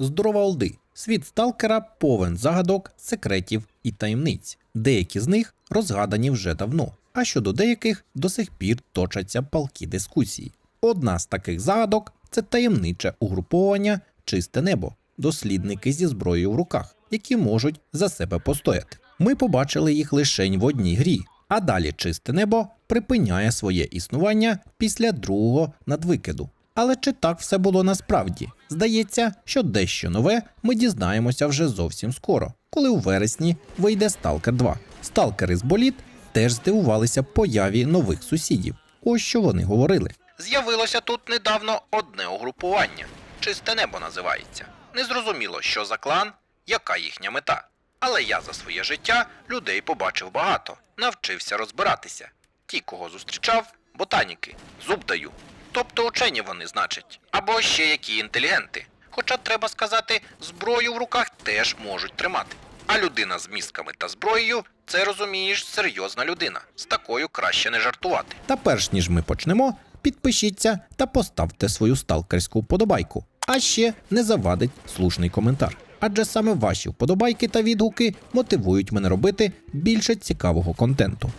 Здорова Олди. Світ сталкера повен загадок, секретів і таємниць. Деякі з них розгадані вже давно, а щодо деяких до сих пір точаться палкі дискусії. Одна з таких загадок це таємниче угруповання Чисте небо, дослідники зі зброєю в руках, які можуть за себе постояти. Ми побачили їх лише в одній грі, а далі чисте небо припиняє своє існування після другого надвикиду. Але чи так все було насправді? Здається, що дещо нове ми дізнаємося вже зовсім скоро, коли у вересні вийде Stalker 2. Сталкери з боліт теж здивувалися появі нових сусідів. Ось що вони говорили. З'явилося тут недавно одне угрупування. Чисте небо називається. Незрозуміло, що за клан, яка їхня мета. Але я за своє життя людей побачив багато, навчився розбиратися. Ті, кого зустрічав, ботаніки, зуб даю. Тобто учені вони, значить, або ще які інтелігенти. Хоча треба сказати, зброю в руках теж можуть тримати. А людина з мізками та зброєю це розумієш серйозна людина. З такою краще не жартувати. Та перш ніж ми почнемо, підпишіться та поставте свою сталкерську вподобайку. А ще не завадить слушний коментар. Адже саме ваші вподобайки та відгуки мотивують мене робити більше цікавого контенту.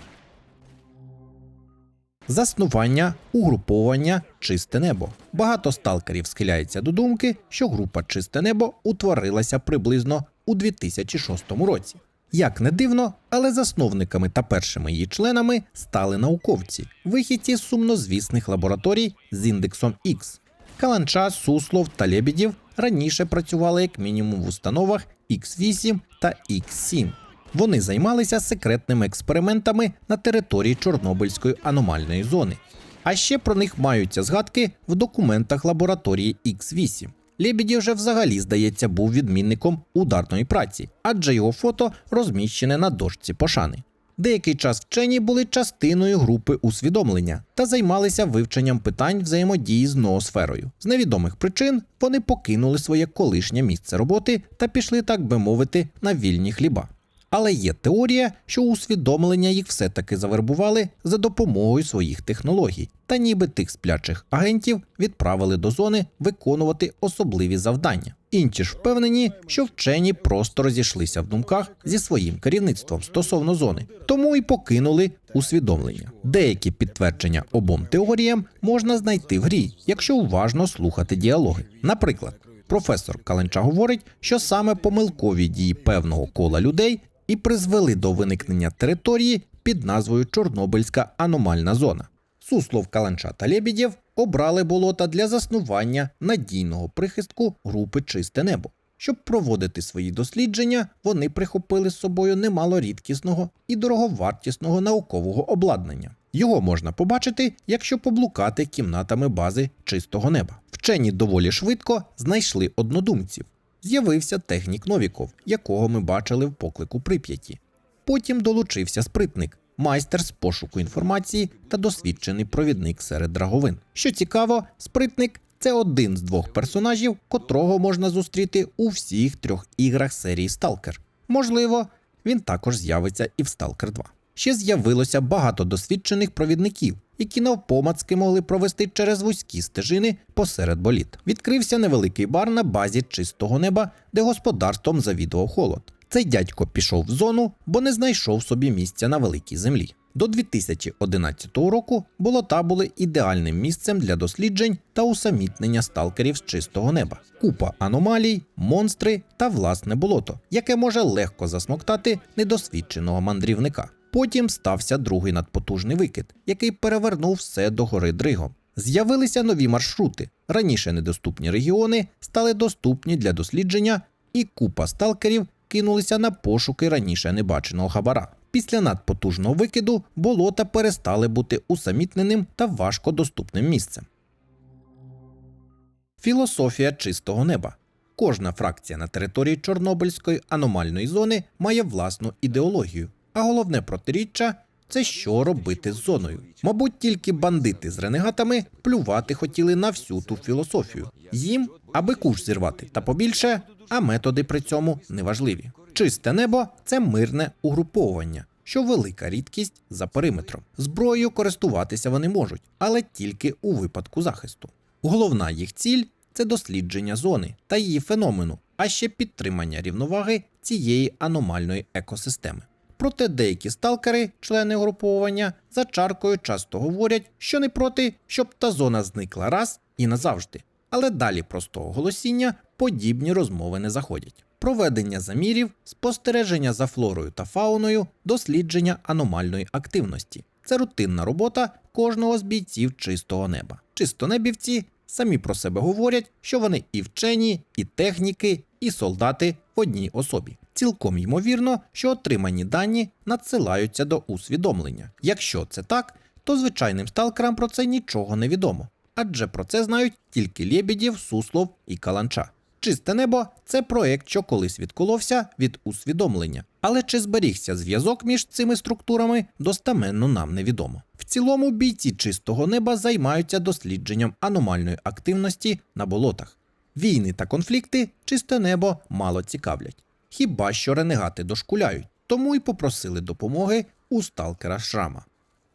Заснування, угруповання Чисте небо. Багато сталкерів схиляється до думки, що група Чисте небо утворилася приблизно у 2006 році. Як не дивно, але засновниками та першими її членами стали науковці, вихідці з сумнозвісних лабораторій з індексом X. Каланча, Суслов та Лебедів раніше працювали як мінімум в установах X8 та X7. Вони займалися секретними експериментами на території Чорнобильської аномальної зони. А ще про них маються згадки в документах лабораторії X8. Лебедів же взагалі, здається, був відмінником ударної праці, адже його фото розміщене на дошці пошани. Деякий час вчені були частиною групи усвідомлення та займалися вивченням питань взаємодії з ноосферою. З невідомих причин вони покинули своє колишнє місце роботи та пішли, так би мовити, на вільні хліба. Але є теорія, що усвідомлення їх все-таки завербували за допомогою своїх технологій, та ніби тих сплячих агентів відправили до зони виконувати особливі завдання. Інші ж впевнені, що вчені просто розійшлися в думках зі своїм керівництвом стосовно зони, тому і покинули усвідомлення. Деякі підтвердження обом теоріям можна знайти в грі, якщо уважно слухати діалоги. Наприклад, професор Каленча говорить, що саме помилкові дії певного кола людей і призвели до виникнення території під назвою Чорнобильська аномальна зона. Суслов Каланча та Лебідєв обрали болота для заснування надійного прихистку групи Чисте небо. Щоб проводити свої дослідження, вони прихопили з собою немало рідкісного і дороговартісного наукового обладнання. Його можна побачити, якщо поблукати кімнатами бази чистого неба. Вчені доволі швидко знайшли однодумців. З'явився технік Новіков, якого ми бачили в поклику Прип'яті. Потім долучився спритник, майстер з пошуку інформації та досвідчений провідник серед драговин. Що цікаво, спритник це один з двох персонажів, котрого можна зустріти у всіх трьох іграх серії Сталкер. Можливо, він також з'явиться і в Сталкер 2. Ще з'явилося багато досвідчених провідників, які навпомацки могли провести через вузькі стежини посеред боліт. Відкрився невеликий бар на базі чистого неба, де господарством завідував холод. Цей дядько пішов в зону, бо не знайшов собі місця на великій землі. До 2011 року болота були ідеальним місцем для досліджень та усамітнення сталкерів з чистого неба. Купа аномалій, монстри та власне болото, яке може легко засмоктати недосвідченого мандрівника. Потім стався другий надпотужний викид, який перевернув все до гори дригом. З'явилися нові маршрути. Раніше недоступні регіони стали доступні для дослідження, і купа сталкерів кинулися на пошуки раніше небаченого хабара. Після надпотужного викиду болота перестали бути усамітненим та важкодоступним місцем. Філософія чистого неба. Кожна фракція на території Чорнобильської аномальної зони має власну ідеологію, а головне протиріччя це що робити з зоною. Мабуть, тільки бандити з ренегатами плювати хотіли на всю ту філософію. Їм, аби куш зірвати та побільше, а методи при цьому неважливі. Чисте небо це мирне угруповування, що велика рідкість за периметром. Зброєю користуватися вони можуть, але тільки у випадку захисту. Головна їх ціль це дослідження зони та її феномену, а ще підтримання рівноваги цієї аномальної екосистеми. Проте деякі сталкери, члени угруповання, за чаркою часто говорять, що не проти, щоб та зона зникла раз і назавжди. Але далі простого голосіння подібні розмови не заходять. Проведення замірів, спостереження за флорою та фауною, дослідження аномальної активності. Це рутинна робота кожного з бійців чистого неба. Чистонебівці самі про себе говорять, що вони і вчені, і техніки, і солдати в одній особі. Цілком ймовірно, що отримані дані надсилаються до усвідомлення. Якщо це так, то звичайним сталкерам про це нічого не відомо, адже про це знають тільки Лєбідєв, Суслов і Каланча. Чисте небо це проект, що колись відколовся від усвідомлення. Але чи зберігся зв'язок між цими структурами, достаменно нам невідомо. В цілому бійці чистого неба займаються дослідженням аномальної активності на болотах. Війни та конфлікти чисте небо мало цікавлять. Хіба що ренегати дошкуляють, тому й попросили допомоги у сталкера Шрама.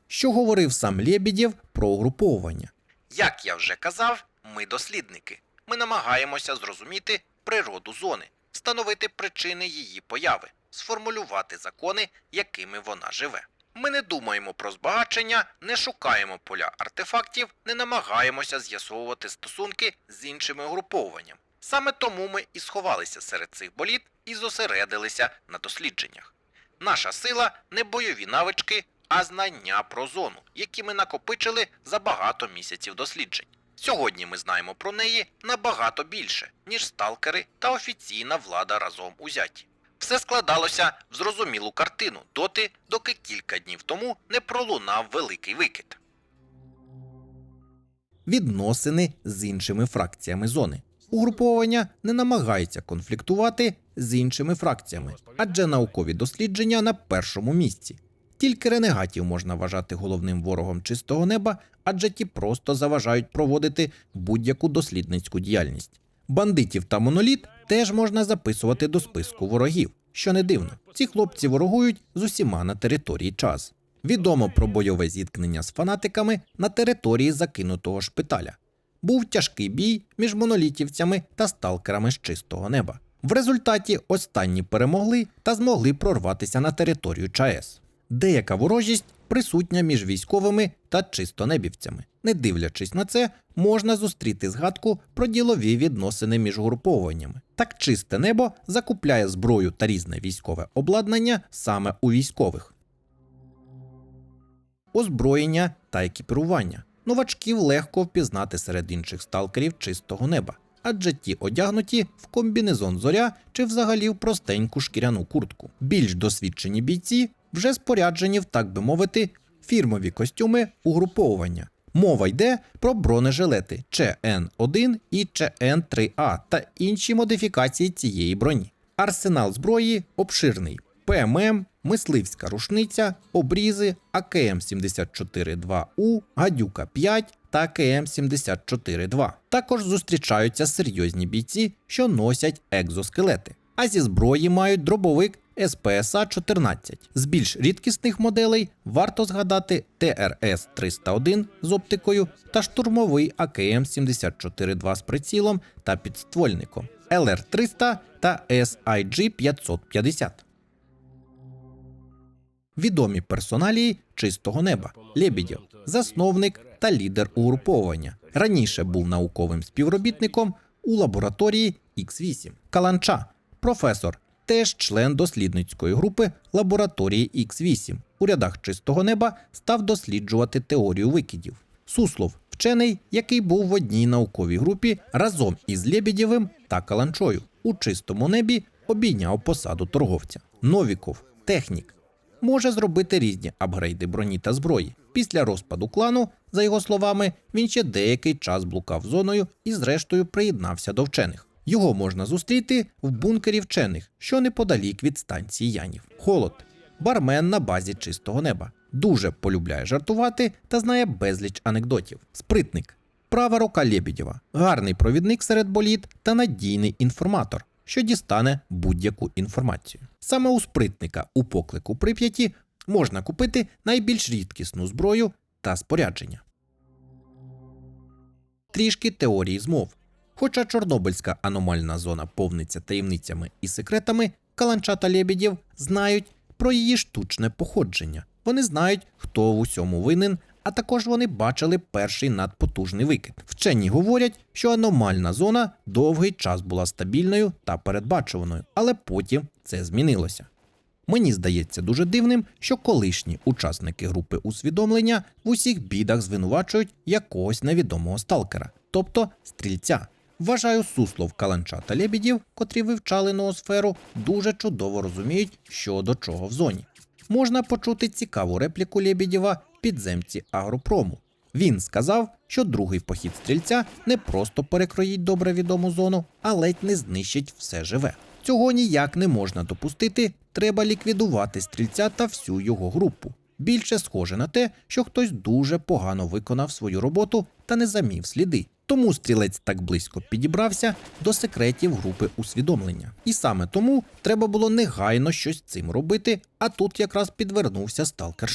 Що говорив сам Лєбідєв про угруповування? Як я вже казав, ми дослідники. Ми намагаємося зрозуміти природу зони, встановити причини її появи, сформулювати закони, якими вона живе. Ми не думаємо про збагачення, не шукаємо поля артефактів, не намагаємося з'ясовувати стосунки з іншими угрупованням. Саме тому ми і сховалися серед цих боліт і зосередилися на дослідженнях. Наша сила не бойові навички, а знання про зону, які ми накопичили за багато місяців досліджень. Сьогодні ми знаємо про неї набагато більше, ніж сталкери та офіційна влада разом узяті. Все складалося в зрозумілу картину доти, доки кілька днів тому не пролунав великий викид. Відносини з іншими фракціями зони. Угруповання не намагається конфліктувати з іншими фракціями, адже наукові дослідження на першому місці. Тільки ренегатів можна вважати головним ворогом чистого неба, адже ті просто заважають проводити будь-яку дослідницьку діяльність. Бандитів та моноліт теж можна записувати до списку ворогів. Що не дивно, ці хлопці ворогують з усіма на території час. Відомо про бойове зіткнення з фанатиками на території закинутого шпиталя. Був тяжкий бій між монолітівцями та сталкерами з чистого неба. В результаті останні перемогли та змогли прорватися на територію ЧАЕС. Деяка ворожість присутня між військовими та чистонебівцями. Не дивлячись на це, можна зустріти згадку про ділові відносини між групованнями. Так чисте небо закупляє зброю та різне військове обладнання саме у військових. Озброєння та екіпірування. Новачків легко впізнати серед інших сталкерів чистого неба, адже ті одягнуті в комбінезон зоря чи взагалі в простеньку шкіряну куртку. Більш досвідчені бійці вже споряджені в, так би мовити, фірмові костюми угруповування. Мова йде про бронежилети ЧН1 і ЧН3А та інші модифікації цієї броні. Арсенал зброї обширний: ПММ, мисливська рушниця, обрізи, АКМ-74-2У, Гадюка 5 та АКМ-74-2. Також зустрічаються серйозні бійці, що носять екзоскелети. А зі зброї мають дробовик СПСА 14. З більш рідкісних моделей варто згадати ТРС 301 з оптикою та штурмовий АКМ 74-2 з прицілом та підствольником, ЛР 300 та SIG 550. Відомі персоналії чистого неба Лєбідєв, засновник та лідер угруповання. Раніше був науковим співробітником у лабораторії X8. Каланча, професор, теж член дослідницької групи лабораторії X8. У рядах чистого неба став досліджувати теорію викидів. Суслов, вчений, який був в одній науковій групі разом із Лєбідєвим та Каланчою. У чистому небі обійняв посаду торговця. Новіков, технік, може зробити різні апгрейди броні та зброї. Після розпаду клану, за його словами, він ще деякий час блукав зоною і, зрештою, приєднався до вчених. Його можна зустріти в бункері вчених, що неподалік від станції Янів. Холод, бармен на базі чистого неба. Дуже полюбляє жартувати та знає безліч анекдотів. Спритник, права рука Лєбідєва, гарний провідник серед боліт та надійний інформатор, що дістане будь-яку інформацію. Саме у спритника у поклику Прип'яті можна купити найбільш рідкісну зброю та спорядження. Трішки теорії змов. Хоча Чорнобильська аномальна зона повниться таємницями і секретами, Каланча та Лєбідєв знають про її штучне походження. Вони знають, хто в усьому винен, а також вони бачили перший надпотужний викид. Вчені говорять, що аномальна зона довгий час була стабільною та передбачуваною, але потім це змінилося. Мені здається дуже дивним, що колишні учасники групи усвідомлення в усіх бідах звинувачують якогось невідомого сталкера, тобто стрільця. Вважаю, суслов Каланча та Лебідів, котрі вивчали ноосферу, дуже чудово розуміють, що до чого в зоні. Можна почути цікаву репліку Лебідєва підземці агропрому. Він сказав, що другий похід стрільця не просто перекроїть добре відому зону, а ледь не знищить все живе. Цього ніяк не можна допустити. Треба ліквідувати стрільця та всю його групу. Більше схоже на те, що хтось дуже погано виконав свою роботу та не замів сліди. Тому стрілець так близько підібрався до секретів групи усвідомлення. І саме тому треба було негайно щось цим робити, а тут якраз підвернувся сталкер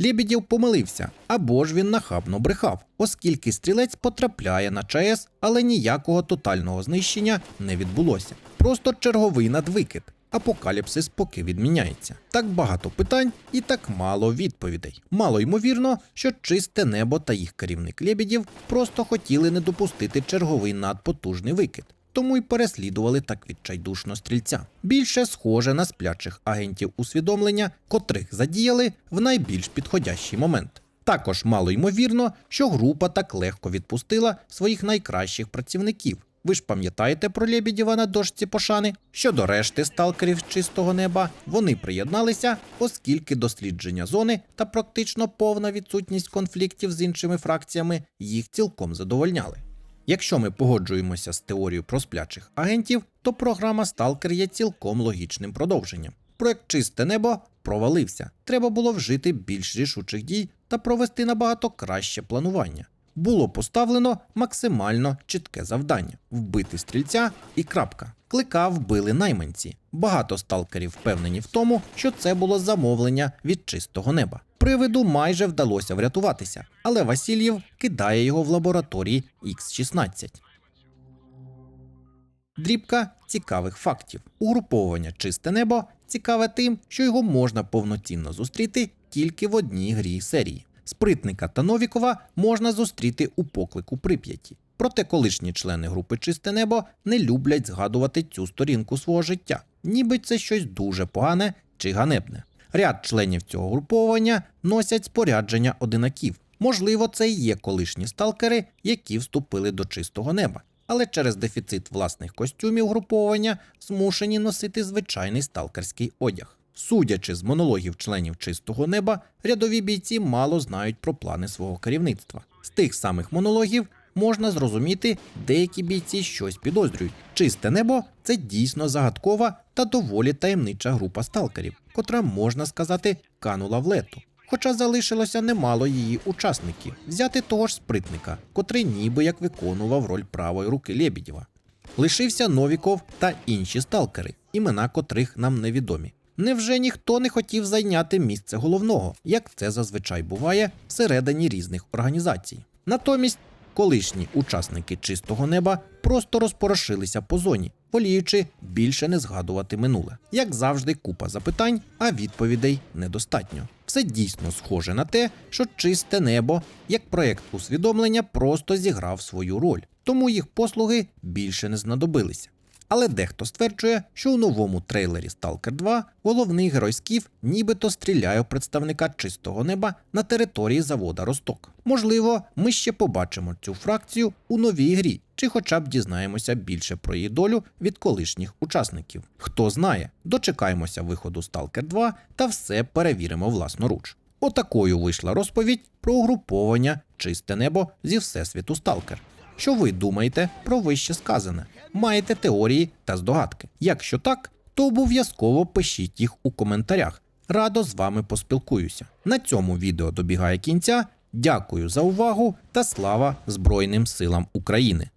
Шрам. Помилився, або ж він нахабно брехав, оскільки стрілець потрапляє на ЧАЕС, але ніякого тотального знищення не відбулося. Просто черговий надвикид. Апокаліпсис поки відміняється. Так багато питань і так мало відповідей. Мало ймовірно, що чисте небо та їх керівник Лебедєв просто хотіли не допустити черговий надпотужний викид. Тому й переслідували так відчайдушно стрільця. Більше схоже на сплячих агентів усвідомлення, котрих задіяли в найбільш підходящий момент. Також мало ймовірно, що група так легко відпустила своїх найкращих працівників. Ви ж пам'ятаєте про Лебідєва на дошці пошани? Щодо решти сталкерів з чистого неба, вони приєдналися, оскільки дослідження зони та практично повна відсутність конфліктів з іншими фракціями їх цілком задовольняли. Якщо ми погоджуємося з теорією про сплячих агентів, то програма Сталкер є цілком логічним продовженням. Проект Чисте небо провалився. Треба було вжити більш рішучих дій та провести набагато краще планування. Було поставлено максимально чітке завдання вбити стрільця і крапка. Клика вбили найманці. Багато сталкерів впевнені в тому, що це було замовлення від чистого неба. Привиду майже вдалося врятуватися, але Васильєв кидає його в лабораторії X16. Дрібка цікавих фактів. Угруповання Чисте небо цікаве тим, що його можна повноцінно зустріти тільки в одній грі серії. Спритника та Новікова можна зустріти у поклику Прип'яті. Проте колишні члени групи Чисте небо не люблять згадувати цю сторінку свого життя, ніби це щось дуже погане чи ганебне. Ряд членів цього груповання носять спорядження одинаків. Можливо, це і є колишні сталкери, які вступили до чистого неба, але через дефіцит власних костюмів груповання змушені носити звичайний сталкерський одяг. Судячи з монологів членів чистого неба, рядові бійці мало знають про плани свого керівництва. З тих самих монологів можна зрозуміти, деякі бійці щось підозрюють. Чисте небо це дійсно загадкова та доволі таємнича група сталкерів, котра, можна сказати, канула в лету. Хоча залишилося немало її учасників, взяти того ж спритника, котрий ніби як виконував роль правої руки Лебідєва. Лишився Новіков та інші сталкери, імена котрих нам невідомі. Невже ніхто не хотів зайняти місце головного, як це зазвичай буває всередині різних організацій? Натомість колишні учасники чистого неба просто розпорошилися по зоні, воліючи більше не згадувати минуле. Як завжди, купа запитань, а відповідей недостатньо. Все дійсно схоже на те, що чисте небо, як проект усвідомлення, просто зіграв свою роль, тому їх послуги більше не знадобилися. Але дехто стверджує, що у новому трейлері Stalker 2 головний герой Скіф нібито стріляє у представника чистого неба на території завода Росток. Можливо, ми ще побачимо цю фракцію у новій грі, чи хоча б дізнаємося більше про її долю від колишніх учасників. Хто знає, дочекаємося виходу Stalker 2 та все перевіримо власноруч. Отакою вийшла розповідь про угруповання Чисте небо зі Всесвіту Сталкер. Що ви думаєте про вище сказане? Маєте теорії та здогадки? Якщо так, то обов'язково пишіть їх у коментарях. Радо з вами поспілкуюся. На цьому відео добігає кінця. Дякую за увагу та слава Збройним силам України!